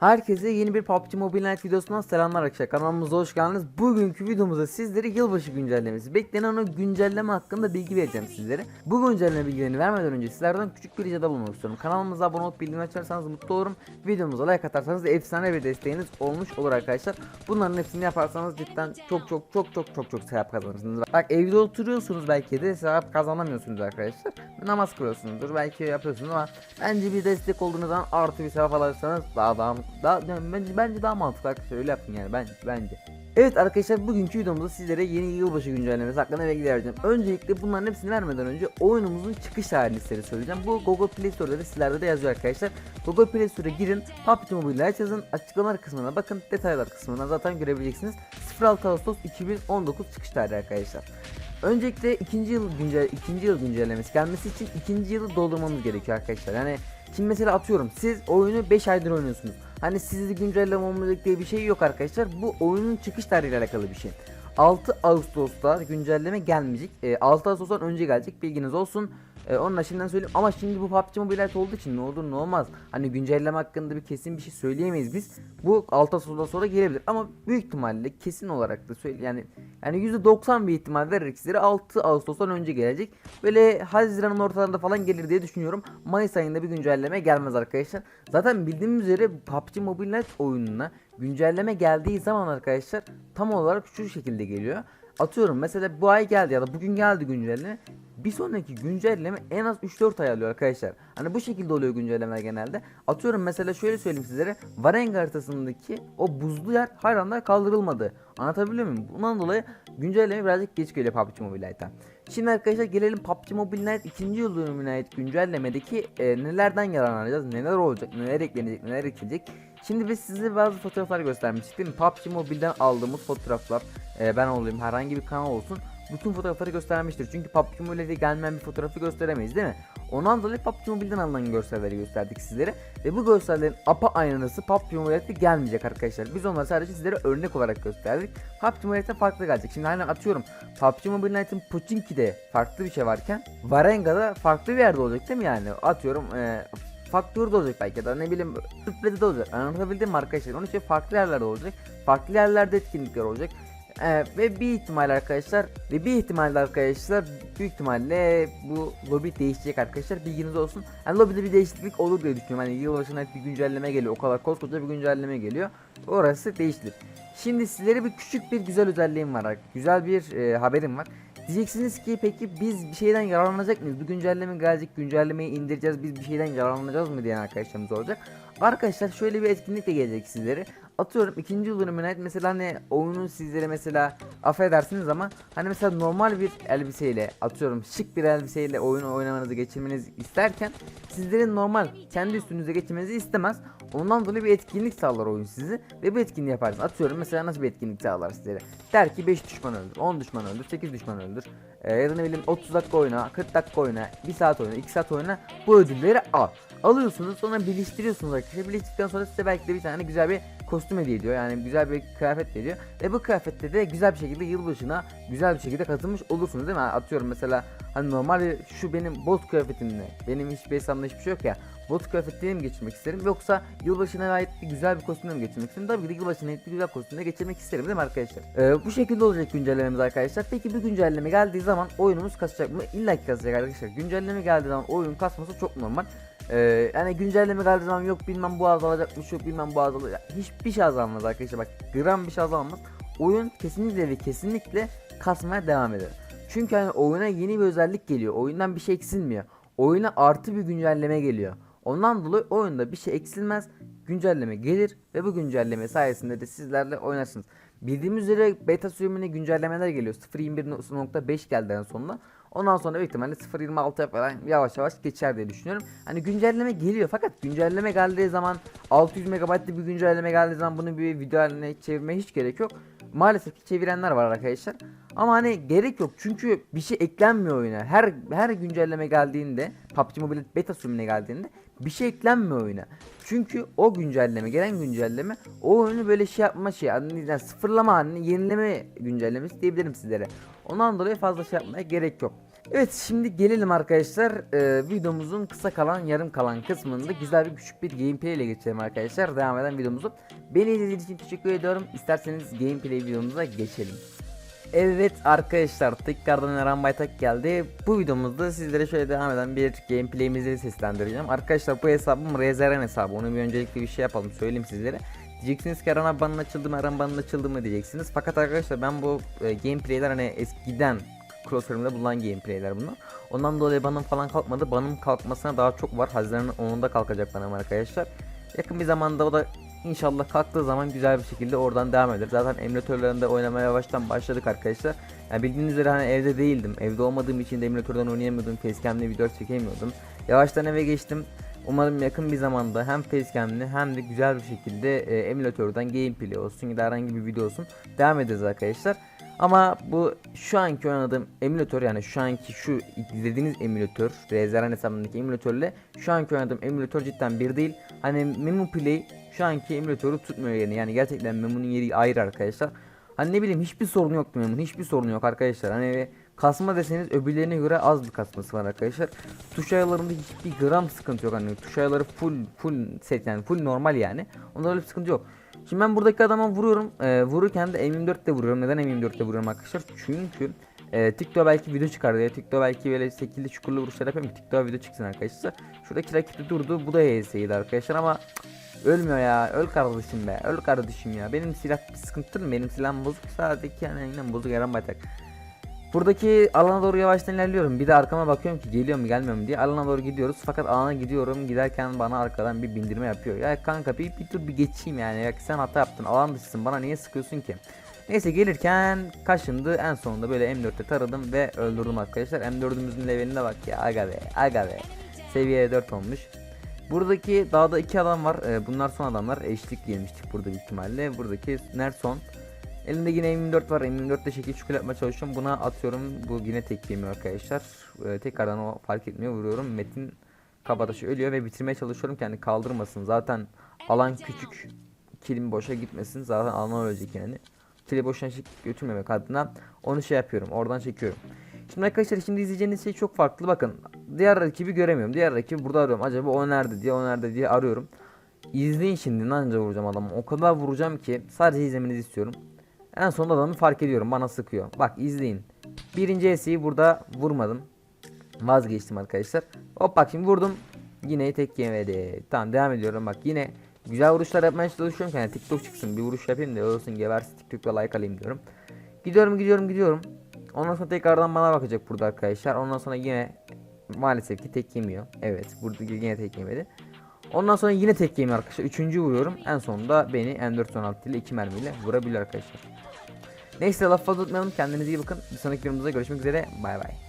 Herkese yeni bir PUBG Mobile Night videosundan selamlar arkadaşlar. Kanalımıza hoş geldiniz. Bugünkü videomuzda sizlere yılbaşı güncellemesi, beklenen o güncelleme hakkında bilgi vereceğim sizlere. Bu güncelleme bilgilerini vermeden önce sizlerden küçük bir ricada bulunmak istiyorum. Kanalımıza abone olup bildirim açarsanız mutlu olurum. Videomuza like atarsanız efsane bir desteğiniz olmuş olur arkadaşlar. Bunların hepsini yaparsanız cidden çok çok çok çok çok çok sevap kazanırsınız. Bak evde oturuyorsunuz belki de sevap kazanamıyorsunuz arkadaşlar. Namaz kılıyorsunuzdur belki yapıyorsunuz ama bence bir destek olduğunuz zaman artı bir sevap alırsanız daha daha daha bence, bence daha mantıklı arkadaşlar öyle yapın yani bence bence. Evet arkadaşlar bugünkü videomuzda sizlere yeni yılbaşı güncellemesi hakkında bilgi vereceğim. Öncelikle bunların hepsini vermeden önce oyunumuzun çıkış tarihleri söyleyeceğim. Bu Google Play Store'da ve sizlerde de yazıyor arkadaşlar. Google Play Store'a girin, PUBG Mobile yazın, açıklamalar kısmına bakın, detaylar kısmına zaten görebileceksiniz. 06 Ağustos 2019 çıkış tarihi arkadaşlar. Öncelikle ikinci yıl güncel ikinci yıl güncellemesi gelmesi için ikinci yılı doldurmamız gerekiyor arkadaşlar. Yani şimdi mesela atıyorum siz oyunu 5 aydır oynuyorsunuz. Hani sizde güncelleme olmayacak diye bir şey yok arkadaşlar. Bu oyunun çıkış tarihiyle alakalı bir şey. 6 Ağustos'ta güncelleme gelmeyecek. E, 6 Ağustos'tan önce gelecek bilginiz olsun. E, onun şimdiden söyleyeyim ama şimdi bu PUBG Mobile olduğu için ne olur ne olmaz. Hani güncelleme hakkında bir kesin bir şey söyleyemeyiz biz. Bu 6 Ağustos'tan sonra gelebilir ama büyük ihtimalle kesin olarak da söyle yani yani %90 bir ihtimal vererek sizlere 6 Ağustos'tan önce gelecek. Böyle Haziran'ın ortalarında falan gelir diye düşünüyorum. Mayıs ayında bir güncelleme gelmez arkadaşlar. Zaten bildiğimiz üzere PUBG Mobile oyununa güncelleme geldiği zaman arkadaşlar tam olarak şu şekilde geliyor. Atıyorum mesela bu ay geldi ya da bugün geldi güncelleme. Bir sonraki güncelleme en az 3-4 ay alıyor arkadaşlar. Hani bu şekilde oluyor güncellemeler genelde. Atıyorum mesela şöyle söyleyeyim sizlere. Varenga haritasındaki o buzlu yer hala kaldırılmadı. Anlatabiliyor muyum? Bundan dolayı güncelleme birazcık geç geliyor PUBG Mobile Lite'a. Şimdi arkadaşlar gelelim PUBG Mobile Lite 2. yıl dönümüne ait güncellemedeki e, nelerden yararlanacağız, neler olacak, neler eklenecek, neler ekilecek. Şimdi biz size bazı fotoğraflar göstermiştik değil mi? PUBG Mobile'den aldığımız fotoğraflar, e, ben olayım herhangi bir kanal olsun. Bütün fotoğrafları göstermiştir. Çünkü PUBG Mobile'de gelmeyen bir fotoğrafı gösteremeyiz değil mi? Ondan dolayı PUBG Mobile'den alınan görselleri gösterdik sizlere. Ve bu görsellerin apa aynısı PUBG Mobile'de gelmeyecek arkadaşlar. Biz onları sadece sizlere örnek olarak gösterdik. PUBG Mobile'de farklı gelecek. Şimdi hani atıyorum PUBG Mobile Lite'ın Pochinki'de farklı bir şey varken Varenga'da farklı bir yerde olacak değil mi yani? Atıyorum e, Faktörde olacak belki ya da ne bileyim Sürpriz olacak. Anlatabildim mi arkadaşlar? Onun için farklı yerlerde olacak. Farklı yerlerde etkinlikler olacak. Ee, ve bir ihtimal arkadaşlar ve bir ihtimalle arkadaşlar büyük ihtimalle bu lobi değişecek arkadaşlar bilginiz olsun. Hani lobide bir değişiklik olur diye düşünüyorum. Hani yılbaşına bir güncelleme geliyor. O kadar koskoca bir güncelleme geliyor. Orası değiştir. Şimdi sizlere bir küçük bir güzel özelliğim var. Güzel bir e, haberim var. Diyeceksiniz ki peki biz bir şeyden yararlanacak mıyız? Bu güncelleme gelecek, güncellemeyi indireceğiz, biz bir şeyden yararlanacağız mı diyen arkadaşlarımız olacak. Arkadaşlar şöyle bir etkinlik de gelecek sizlere. Atıyorum ikinci yıl dönümüne mesela hani oyunun sizlere mesela affedersiniz ama hani mesela normal bir elbiseyle atıyorum şık bir elbiseyle oyunu oynamanızı geçirmenizi isterken sizlerin normal kendi üstünüze geçirmenizi istemez. Ondan dolayı bir etkinlik sağlar oyun sizi ve bu etkinliği yaparsınız. Atıyorum mesela nasıl bir etkinlik sağlar sizlere. Der ki 5 düşman öldür, 10 düşman öldür, 8 düşman öldür. Ee, ya da ne bileyim 30 dakika oyna, 40 dakika oyna, 1 saat oyna, 2 saat oyna. Bu ödülleri al. Alıyorsunuz sonra birleştiriyorsunuz arkadaşlar. Birleştirdikten sonra size belki de bir tane güzel bir kostüm hediye ediyor. Yani güzel bir kıyafet veriyor. Ve bu kıyafette de güzel bir şekilde yılbaşına güzel bir şekilde katılmış olursunuz değil mi? Atıyorum mesela hani normal şu benim bot kıyafetimle benim hiçbir hesabımda hiçbir şey yok ya. Bot kıyafetleri mi geçirmek isterim yoksa yılbaşına ait bir güzel bir kostümle mi geçirmek isterim? Tabii ki de yılbaşına ait bir güzel kostümle geçirmek isterim değil mi arkadaşlar? Ee, bu şekilde olacak güncellememiz arkadaşlar. Peki bir güncelleme geldiği zaman oyunumuz kasacak mı? İlla ki kasacak arkadaşlar. Güncelleme geldiği zaman oyun kasması çok normal. Ee, yani güncelleme zaman yok bilmem bu azalacakmış yok bilmem bu azalacak. Hiçbir şey azalmaz arkadaşlar bak gram bir şey azalmaz. Oyun kesinlikle ve kesinlikle kasmaya devam eder. Çünkü hani oyuna yeni bir özellik geliyor. Oyundan bir şey eksilmiyor. Oyuna artı bir güncelleme geliyor. Ondan dolayı oyunda bir şey eksilmez. Güncelleme gelir ve bu güncelleme sayesinde de sizlerle oynarsınız. Bildiğimiz üzere beta sürümüne güncellemeler geliyor. 0.21.5 geldi en sonunda. Ondan sonra büyük ihtimalle 0.26'ya falan yavaş yavaş geçer diye düşünüyorum. Hani güncelleme geliyor fakat güncelleme geldiği zaman 600 MB'lık bir güncelleme geldiği zaman bunu bir video haline çevirmeye hiç gerek yok. Maalesef ki çevirenler var arkadaşlar. Ama hani gerek yok çünkü bir şey eklenmiyor oyuna. Her her güncelleme geldiğinde PUBG Mobile beta sürümüne geldiğinde bir şey eklenmiyor oyuna. Çünkü o güncelleme gelen güncelleme o oyunu böyle şey yapma şey yani sıfırlama halini yenileme güncellemesi diyebilirim sizlere. Ondan dolayı fazla şey yapmaya gerek yok. Evet şimdi gelelim arkadaşlar e, videomuzun kısa kalan yarım kalan kısmında güzel bir küçük bir gameplay ile geçelim arkadaşlar devam eden videomuzu. Beni izlediğiniz için teşekkür ediyorum. İsterseniz gameplay videomuza geçelim. Evet arkadaşlar tekrardan Eren Baytak geldi. Bu videomuzda sizlere şöyle devam eden bir gameplay'imizi seslendireceğim. Arkadaşlar bu hesabım Rezeren hesabı. Onu bir öncelikle bir şey yapalım söyleyeyim sizlere. Diyeceksiniz ki Eren abi banın açıldı mı Eren banın açıldı mı diyeceksiniz. Fakat arkadaşlar ben bu e, gameplay'ler hani eskiden crossfirm'de bulunan gameplay'ler bunlar. Ondan dolayı banım falan kalkmadı. Banım kalkmasına daha çok var. Haziran'ın 10'unda kalkacak banım arkadaşlar. Yakın bir zamanda o da İnşallah kalktığı zaman güzel bir şekilde oradan devam eder. Zaten emülatörlerinde oynamaya yavaştan başladık arkadaşlar. Yani bildiğiniz üzere hani evde değildim. Evde olmadığım için de emülatörden oynayamıyordum. Facecam'le video çekemiyordum. Yavaştan eve geçtim. Umarım yakın bir zamanda hem facecam'li hem de güzel bir şekilde e, emülatörden gameplay olsun ya da herhangi bir video olsun devam ederiz arkadaşlar. Ama bu şu anki oynadığım emülatör yani şu anki şu izlediğiniz emülatör Rezeren hesabındaki emülatörle şu anki oynadığım emülatör cidden bir değil. Hani Memu Play şu anki emülatörü tutmuyor yerini yani gerçekten Memo'nun yeri ayrı arkadaşlar. Hani ne bileyim hiçbir sorun yoktu Memo'nun hiçbir sorun yok arkadaşlar. Hani kasma deseniz öbürlerine göre az bir kasması var arkadaşlar. Tuş ayarlarında hiçbir gram sıkıntı yok hani tuş ayarları full full set yani full normal yani. Onda öyle bir sıkıntı yok. Şimdi ben buradaki adama vuruyorum. Ee, vururken de M24 ile vuruyorum. Neden M24 ile vuruyorum arkadaşlar? Çünkü e, TikTok belki video çıkar diye. TikTok belki böyle şekilde çukurlu vuruşlar ki TikTok video çıksın arkadaşlar. Şuradaki rakipte durdu. Bu da HS'ydi arkadaşlar ama ölmüyor ya. Öl kardeşim be. Öl kardeşim ya. Benim silah bir sıkıntı mı? Benim silahım bozuk. Sadece yani aynen bozuk Eren Baytak. Buradaki alana doğru yavaştan ilerliyorum. Bir de arkama bakıyorum ki geliyor mu gelmiyor mu diye. Alana doğru gidiyoruz. Fakat alana gidiyorum. Giderken bana arkadan bir bindirme yapıyor. Ya kanka bir, bir dur bir geçeyim yani. Ya sen hata yaptın. Alan dışısın. Bana niye sıkıyorsun ki? Neyse gelirken kaşındı. En sonunda böyle M4'te taradım ve öldürdüm arkadaşlar. M4'ümüzün leveline bak ya. Aga be. Aga be. Seviye 4 olmuş. Buradaki dağda iki adam var. Ee, bunlar son adamlar. Eşlik gelmiştik burada büyük ihtimalle. Buradaki Nerson. Elimde yine M24 var. M24 ile şekil çukur yapmaya çalışıyorum. Buna atıyorum. Bu yine tek yemiyor arkadaşlar. Ee, tekrardan o fark etmiyor. Vuruyorum. Metin kabataşı ölüyor ve bitirmeye çalışıyorum kendi kaldırmasın. Zaten alan küçük. Kilim boşa gitmesin. Zaten alan ölecek yani. Kili boşuna götürmemek adına onu şey yapıyorum. Oradan çekiyorum. Şimdi arkadaşlar şimdi izleyeceğiniz şey çok farklı. Bakın diğer rakibi göremiyorum. Diğer rakibi burada arıyorum. Acaba o nerede diye o nerede diye arıyorum. İzleyin şimdi anca vuracağım adamı. O kadar vuracağım ki sadece izlemenizi istiyorum. En sonunda adamı fark ediyorum. Bana sıkıyor. Bak izleyin. Birinci S'yi burada vurmadım. Vazgeçtim arkadaşlar. Hop bak şimdi vurdum. Yine tek yemedi. Tamam devam ediyorum bak yine güzel vuruşlar yapmaya çalışıyorum yani TikTok çıksın bir vuruş yapayım da olsun gebersin TikTok'ta like alayım diyorum. Gidiyorum gidiyorum gidiyorum. Ondan sonra tekrardan bana bakacak burada arkadaşlar. Ondan sonra yine maalesef ki tek yemiyor. Evet burada yine tek yemedi. Ondan sonra yine tek yemiyor arkadaşlar. Üçüncü vuruyorum. En sonunda beni M416 ile iki mermiyle vurabilir arkadaşlar. Neyse laf fazla tutmayalım. Kendinize iyi bakın. Bir sonraki videomuzda görüşmek üzere. Bay bay.